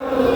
you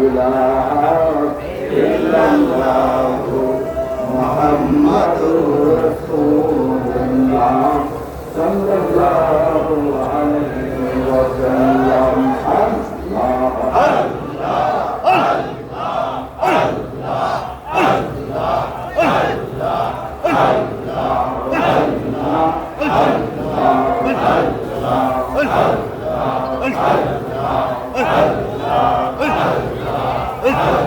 إله إلا الله محمد رسول الله صلى الله عليه وسلم الله الله Allah Allah